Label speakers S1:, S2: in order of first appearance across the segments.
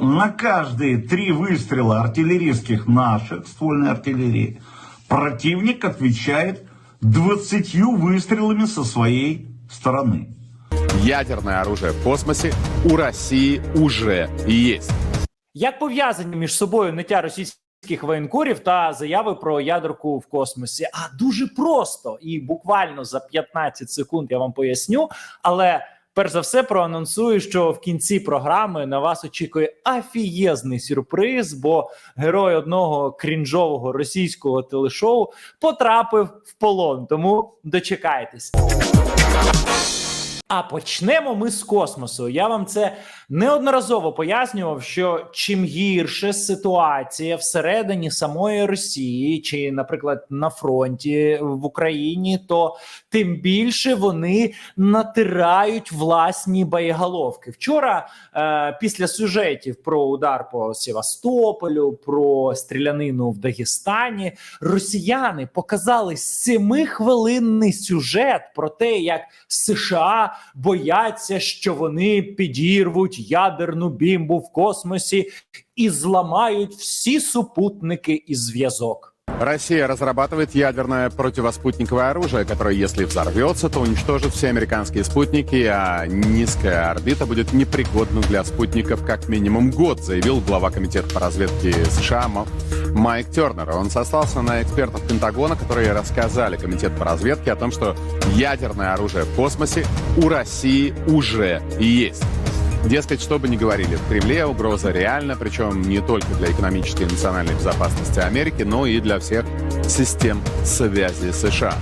S1: На каждые три выстрела артиллерийских наших, ствольной артиллерии, противник отвечает 20 выстрелами со своей стороны.
S2: Ядерное оружие в космосе у России уже есть.
S3: Як пов'язані між собою ниття російських воєнкорів та заяви про ядерку в космосі? А дуже просто і буквально за 15 секунд я вам поясню. Але перш за все проанонсую, що в кінці програми на вас очікує афієзний сюрприз, бо герой одного крінжового російського телешоу потрапив в полон. Тому дочекайтесь. А почнемо ми з космосу. Я вам це неодноразово пояснював, що чим гірше ситуація всередині самої Росії, чи, наприклад, на фронті в Україні, то тим більше вони натирають власні боєголовки. Вчора, е, після сюжетів про удар по Севастополю, про стрілянину в Дагестані, росіяни показали семихвилинний сюжет про те, як США бояться, що вони підірвуть ядерну бімбу в космосі і зламають всі супутники і зв'язок.
S2: Россия разрабатывает ядерное противоспутниковое оружие, которое, если взорвется, то уничтожит все американские спутники, а низкая орбита будет непригодна для спутников как минимум год, заявил глава комитета по разведке США М- Майк Тернер. Он сослался на экспертов Пентагона, которые рассказали комитет по разведке о том, что ядерное оружие в космосе у России уже есть. Дескать, что бы ни говорили в Кремле, угроза реальна, причем не только для экономической и национальной безопасности Америки, но и для всех систем связи США.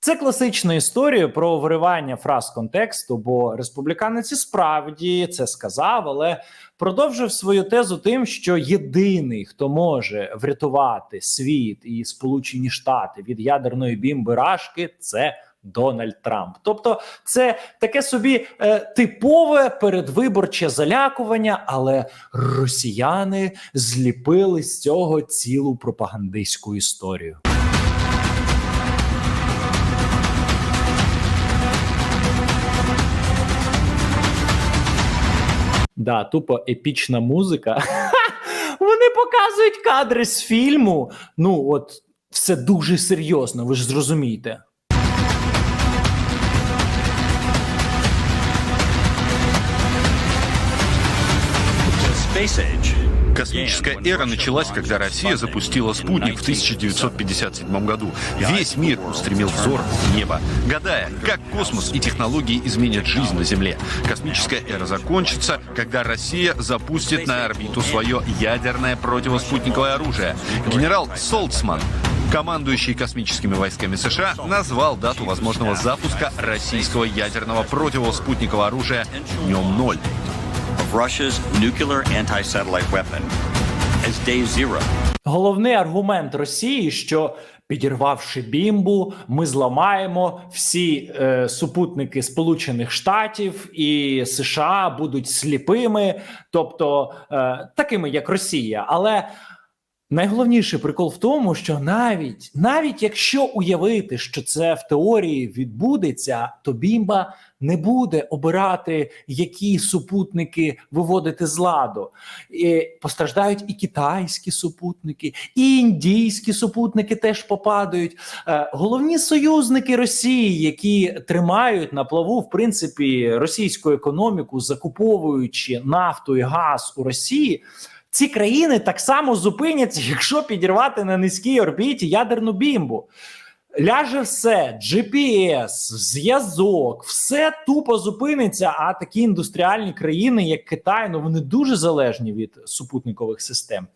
S3: Це класична історія про виривання фраз контексту, бо республіканець і справді це сказав, але продовжив свою тезу тим, що єдиний, хто може врятувати світ і Сполучені Штати від ядерної бімби Рашки, це Дональд Трамп. Тобто, це таке собі е, типове передвиборче залякування, але росіяни зліпили з цього цілу пропагандистську історію. Да, тупо епічна музика. Вони показують кадри з фільму. Ну, от все дуже серйозно, ви ж зрозумієте.
S4: Космическая эра началась, когда Россия запустила спутник в 1957 году. Весь мир устремил взор в небо, гадая, как космос и технологии изменят жизнь на Земле. Космическая эра закончится, когда Россия запустит на орбиту свое ядерное противоспутниковое оружие. Генерал Солцман Командующий космическими войсками США назвал дату возможного запуска российского ядерного противоспутникового оружия днем ноль.
S5: Of Russia's nuclear anti-satellite weapon as day zero.
S3: Головний аргумент Росії, що підірвавши бімбу, ми зламаємо всі е, супутники Сполучених Штатів і США будуть сліпими, тобто е, такими як Росія. Але найголовніший прикол в тому, що навіть навіть якщо уявити, що це в теорії відбудеться, то бімба не буде обирати, які супутники виводити з ладу. І постраждають і китайські супутники, і індійські супутники теж попадають. Е, головні союзники Росії, які тримають на плаву в принципі російську економіку, закуповуючи нафту і газ у Росії. Ці країни так само зупиняться, якщо підірвати на низькій орбіті ядерну бімбу. Ляже все, GPS, зв'язок, все тупо зупиниться. А такі індустріальні країни, як Китай, ну вони дуже залежні від супутникових систем.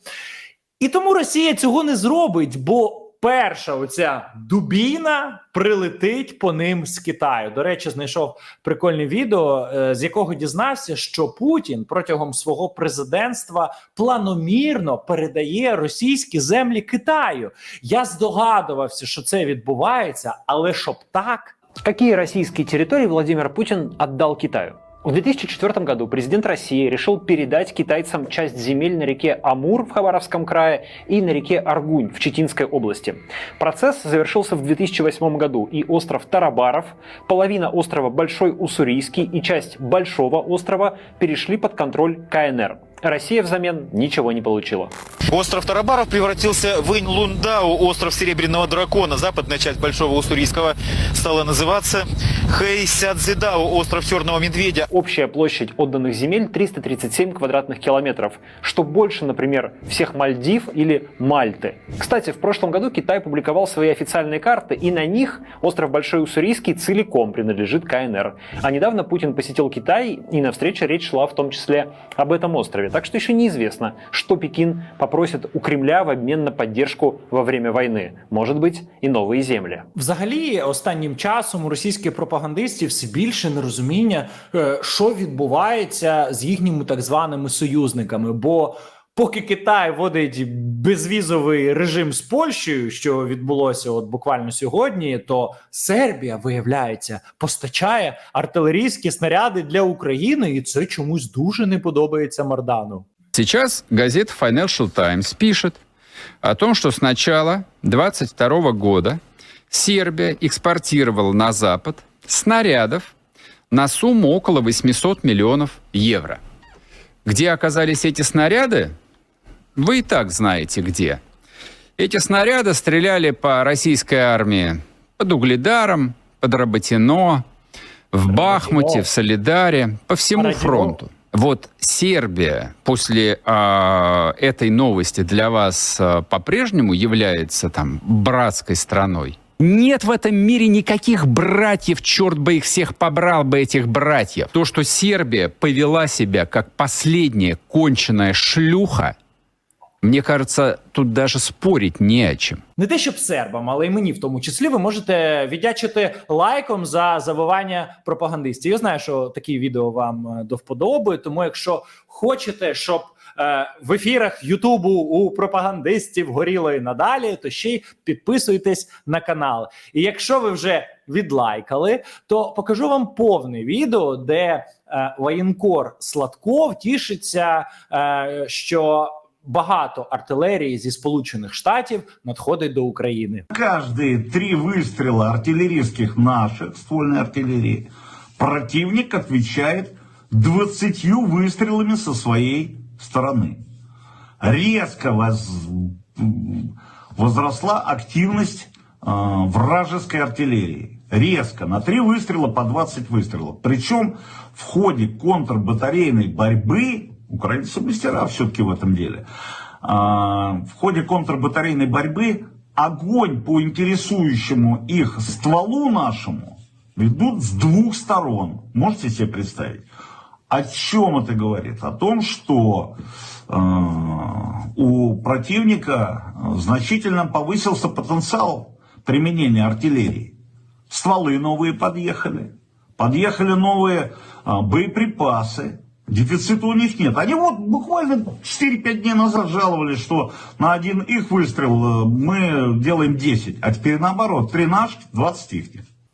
S3: І тому Росія цього не зробить, бо перша оця дубіна прилетить по ним з Китаю. До речі, знайшов прикольне відео, е, з якого дізнався, що Путін протягом свого президентства планомірно передає російські землі Китаю. Я здогадувався, що це відбувається, але щоб так.
S6: Какие российские территории Владимир Путин отдал Китаю? В 2004 году президент России решил передать китайцам часть земель на реке Амур в Хабаровском крае и на реке Аргунь в Читинской области. Процесс завершился в 2008 году, и остров Тарабаров, половина острова Большой Уссурийский и часть Большого острова перешли под контроль КНР. Россия взамен ничего не получила.
S7: Остров Тарабаров превратился в Инь-Лундау, остров Серебряного Дракона. Западная часть Большого Уссурийского стала называться Хэйсядзидау, остров Черного Медведя.
S6: Общая площадь отданных земель 337 квадратных километров, что больше, например, всех Мальдив или Мальты. Кстати, в прошлом году Китай публиковал свои официальные карты, и на них остров Большой Уссурийский целиком принадлежит КНР. А недавно Путин посетил Китай, и на встрече речь шла в том числе об этом острове. Так что еще неизвестно, что Пекин попросит у Кремля в обмен на поддержку во время войны. Может быть, и новые земли.
S3: Взагалі, останнім часом у російських пропагандистів все більше нерозуміння, е, що відбувається з їхніми так званими союзниками. Бо поки Китай вводить безвізовий режим з Польщею, що відбулося от буквально сьогодні, то Сербія, виявляється, постачає артилерійські снаряди для України, і це чомусь дуже не подобається Мардану.
S8: Сейчас газета Financial Times пишет о том, что с начала 22 года Сербия экспортировала на Запад снарядов на сумму около 800 миллионов евро. Где оказались эти снаряды? Вы и так знаете где. Эти снаряды стреляли по российской армии под Угледаром, под Работино, в Бахмуте, в Солидаре, по всему фронту. Вот Сербия после а, этой новости для вас а, по-прежнему является там братской страной? Нет в этом мире никаких братьев, черт бы их всех побрал бы этих братьев. То, что Сербия повела себя как последняя конченая шлюха, мне кажется, тут даже спорить не о чем.
S3: Не те, щоб сербам, але й мені в тому числі, ви можете віддячити лайком за завивання пропагандистів. Я знаю, що такі відео вам е, до вподоби. Тому, якщо хочете, щоб е, в ефірах Ютубу у пропагандистів горіло і надалі, то ще й підписуйтесь на канал. І якщо ви вже відлайкали, то покажу вам повне відео, де е, воєнкор Сладков тішиться, е, що багато артилерії зі Сполучених Штатів надходить до України.
S1: Каждые три выстрела артиллерийских наших, ствольной артиллерии, противник отвечает 20 выстрелами со своей стороны. Резко воз- возросла активность э, вражеской артиллерии. Резко. На три выстрела по 20 выстрелов. Причем в ходе контрбатарейной борьбы, украинцы мастера все-таки в этом деле, а, в ходе контрбатарейной борьбы огонь по интересующему их стволу нашему ведут с двух сторон. Можете себе представить? О чем это говорит? О том, что э, у противника значительно повысился потенциал применения артиллерии. Стволы новые подъехали, подъехали новые а, боеприпасы. Дефицита у них нет. Они вот буквально 4-5 дней назад жаловались, что на один их выстрел э, мы делаем 10. А теперь наоборот, 3 наших, 20 их.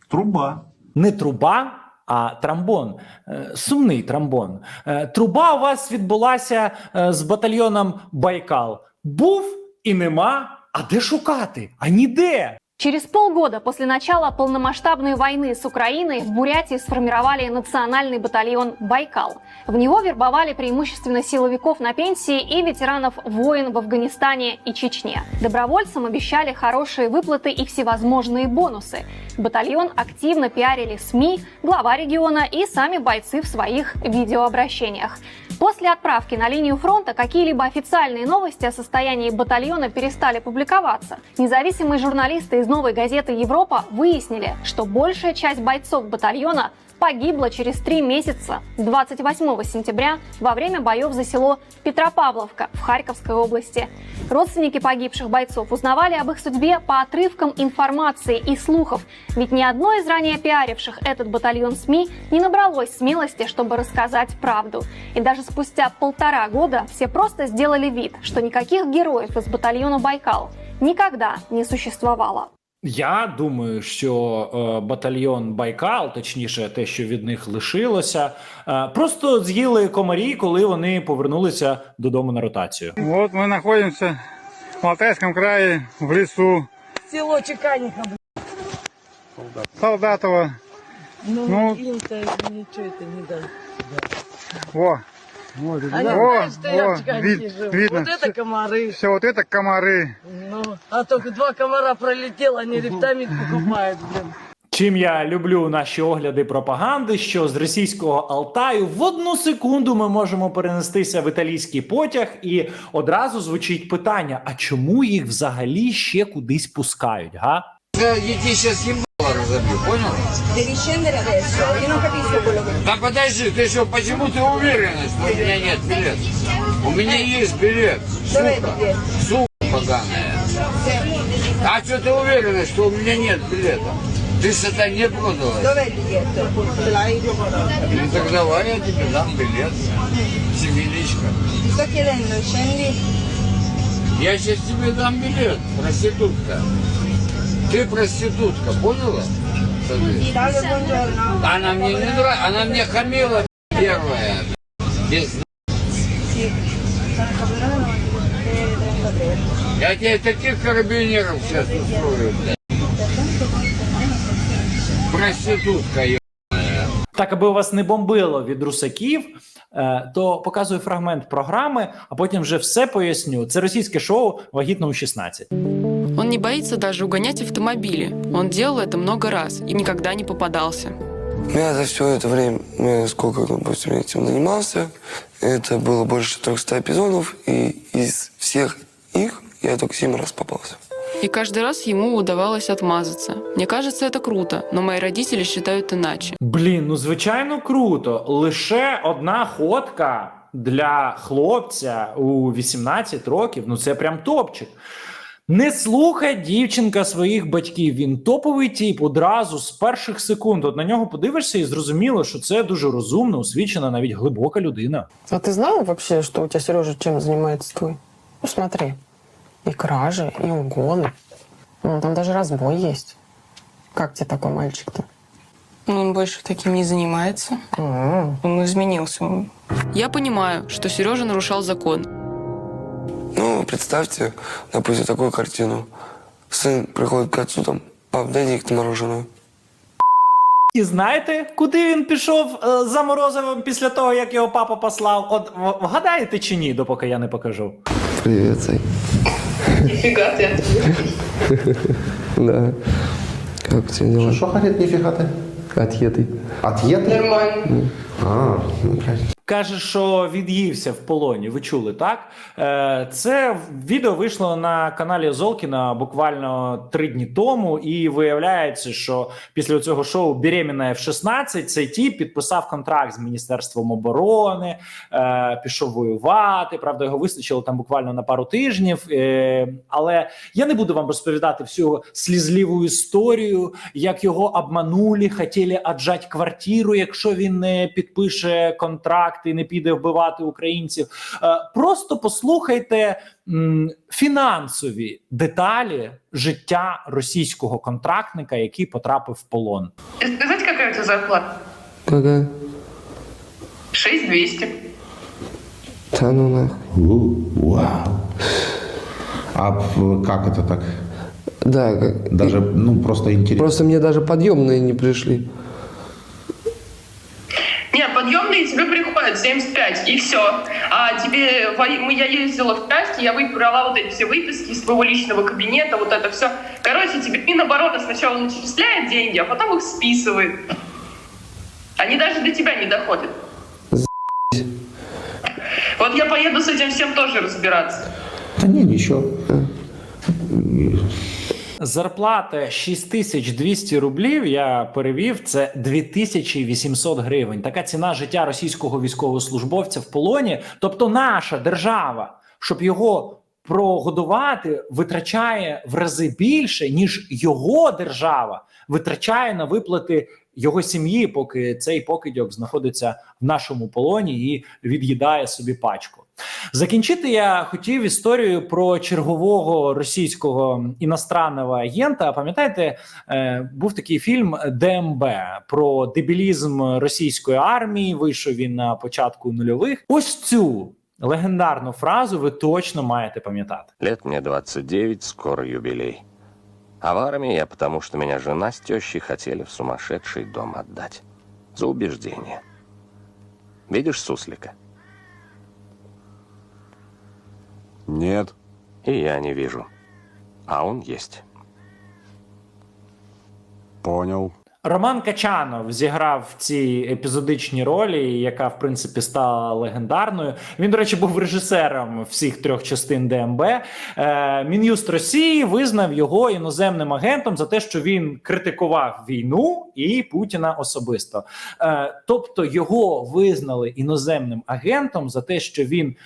S1: Труба.
S3: Не труба, а трамбон. Е, Сумний трамбон. Е, Труба у вас відбулася е, з батальйоном Байкал. Був і нема. А де шукати? А ніде.
S9: Через полгода после начала полномасштабной войны с Украиной в Бурятии сформировали национальный батальон «Байкал». В него вербовали преимущественно силовиков на пенсии и ветеранов войн в Афганистане и Чечне. Добровольцам обещали хорошие выплаты и всевозможные бонусы. Батальон активно пиарили СМИ, глава региона и сами бойцы в своих видеообращениях. После отправки на линию фронта какие-либо официальные новости о состоянии батальона перестали публиковаться. Независимые журналисты из новой газеты «Европа» выяснили, что большая часть бойцов батальона погибла через три месяца, 28 сентября, во время боев за село Петропавловка в Харьковской области. Родственники погибших бойцов узнавали об их судьбе по отрывкам информации и слухов, ведь ни одно из ранее пиаривших этот батальон СМИ не набралось смелости, чтобы рассказать правду. И даже спустя полтора года все просто сделали вид, что никаких героев из батальона «Байкал» никогда не существовало.
S3: Я думаю, що е, батальйон Байкал, точніше, те, що від них лишилося, е, просто з'їли комарі, коли вони повернулися додому на ротацію.
S10: Вот мы находимся в Алтайском крае, в лесу
S11: Село Чеканниково.
S10: Солдатово.
S11: Ну,
S10: Ну.
S11: им-то ничего это не дали.
S10: Во, Вот,
S11: А не
S10: О,
S11: знаешь, что я
S10: о,
S11: в Чканке
S10: вид-
S11: живу?
S10: видно.
S11: Вот это комары.
S10: Все, вот это комары.
S11: Ну, а только два комара пролетело, они рептамин покупают, блин.
S3: Чим я люблю наші огляди пропаганди, що з російського Алтаю в одну секунду ми можемо перенестися в італійський потяг, і одразу звучить питання: а чому їх взагалі ще кудись пускають? Га?
S11: Quello che...
S10: Да подожди, ты что, почему ты уверена, что у меня нет билета? У меня есть билет.
S11: Biglietto?
S10: Сука поганая. А что ты уверена, что у меня нет билета? Ты сатане продалась?
S11: Dov'è il?
S10: Ну так давай я тебе дам билет. Семиличка. Я сейчас тебе дам билет, проститутка. Ты проститутка, поняла? Она мне не нравится, она мне хамила первая. Без
S11: Sì. Sono Capodanno 33.
S10: Я тебе таких карабинеров сейчас устрою, блядь. Проститутка, ё-
S3: Так, аби вас не бомбило від русаків, е, то показую фрагмент програми, а потім вже все поясню. Це російське шоу вагітно у 16.
S12: Он не боится даже угонять автомобили. Он делал это много раз и никогда не попадался.
S13: Я за все это время, ну, я сколько, допустим, я этим занимался, это было больше 300 эпизодов, и из всех их я только 7 раз попался.
S12: И каждый раз ему удавалось отмазаться. Мне кажется, это круто, но мои родители считают иначе.
S3: Блін, ну звичайно круто. Лише одна ходка для хлопця у 18 років. Ну це прям топчик. Не слухай дівчинка своїх батьків. Він топовий тіп одразу з перших секунд. От на нього подивишся і зрозуміло, що це дуже розумна, освічена, навіть глибока людина.
S11: А ты знал вообще, что у тебя Сережа чем занимается твой? Ну смотри, и кражи, и угоны. Ну, там даже разбой есть. Как тебе такой мальчик-то?
S12: Но он больше таким не занимается. Он изменился. Я понимаю, что Сережа нарушал закон.
S13: Ну, представьте, допустим, такую картину. Сын приходит к отцу, там, пап, дай денег на мороженое.
S3: І знаєте, куди він пішов е, за морозивом після того, як його папа послав? От в- вгадаєте чи ні, допоки я не покажу.
S13: Привет, Сай.
S12: Нифига ты.
S13: Да. Как у тебя дела?
S10: Что говорит, нифига ты?
S13: Отъеды.
S10: Отъед?
S12: Нормально.
S10: А, ну правильно.
S3: Каже, що від'ївся в полоні. Ви чули так? Е, Це відео вийшло на каналі Золкіна буквально три дні тому, і виявляється, що після цього шоу «Беременна в 16 цей тіп підписав контракт з міністерством оборони, е, пішов воювати. Правда, його вистачило там буквально на пару тижнів. Е, Але я не буду вам розповідати всю слізливу історію, як його обманули, хотіли отжать квартиру, якщо він не підпише контракт і не піде вбивати українців. Е, Просто послухайте м, фінансові деталі життя російського контрактника, який потрапив в полон.
S12: Сказать, какая у тебя зарплата?
S13: Какая?
S12: 6200.
S13: Да ну нахуй.
S10: Вау. А как это так?
S13: Да, как...
S10: Даже, ну, просто интересно.
S13: Просто мне даже подъемные не пришли.
S12: Нет, подъемные тебе приходят 75, и все. А тебе, во- я ездила в часть, я выбрала вот эти все выписки из твоего личного кабинета, вот это все. Короче, тебе Минобороны сначала начисляет деньги, а потом их списывает. Они даже до тебя не доходят. Вот я поеду с этим всем тоже разбираться.
S10: Да не, ничего.
S3: Зарплата 6200 рублів. Я перевів це 2800 гривень. Така ціна життя російського військовослужбовця в полоні. Тобто, наша держава, щоб його прогодувати, витрачає в рази більше, ніж його держава витрачає на виплати його сім'ї, поки цей покидьок знаходиться в нашому полоні і від'їдає собі пачку. Закінчити я хотів історію про чергового російського іностранного агента. Пам'ятаєте, е, був такий фільм ДМБ про дебілізм російської армії. Вийшов він на початку нульових. Ось цю легендарну фразу ви точно маєте пам'ятати.
S5: Лет мне 29, скоро юбилей. А в армии я потому, что меня жена с тещей хотели в сумасшедший дом отдать. За убеждение. Видишь суслика?
S2: Нет.
S5: И я не вижу. А он есть.
S2: Понял.
S3: Роман Качанов зіграв в цій епізодичній ролі, яка в принципі стала легендарною. Він, до речі, був режисером всіх трьох частин ДМБ. Е, Мін'юст Росії визнав його іноземним агентом за те, що він критикував війну і Путіна особисто. Е, тобто його визнали іноземним агентом за те, що він.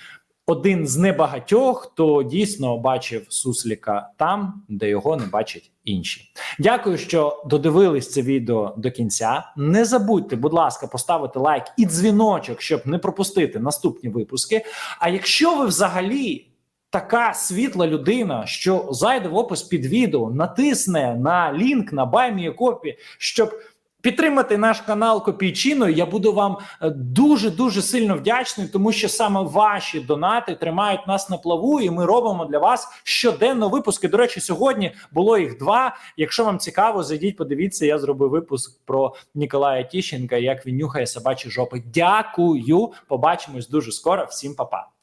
S3: Один з небагатьох, хто дійсно бачив Сусліка там, де його не бачать інші. Дякую, що додивились це відео до кінця. Не забудьте, будь ласка, поставити лайк і дзвіночок, щоб не пропустити наступні випуски. А якщо ви взагалі така світла людина, що зайде в опис під відео, натисне на лінк на Баймієкопі, щоб підтримати наш канал Копійчиною, я буду вам дуже дуже сильно вдячний, тому що саме ваші донати тримають нас на плаву, і ми робимо для вас щоденно випуски. До речі, сьогодні було їх два. Якщо вам цікаво, зайдіть, подивіться. Я зробив випуск про Ніколая Тіщенка, як він нюхає собачі жопи. Дякую. Побачимось дуже скоро. Всім па-па.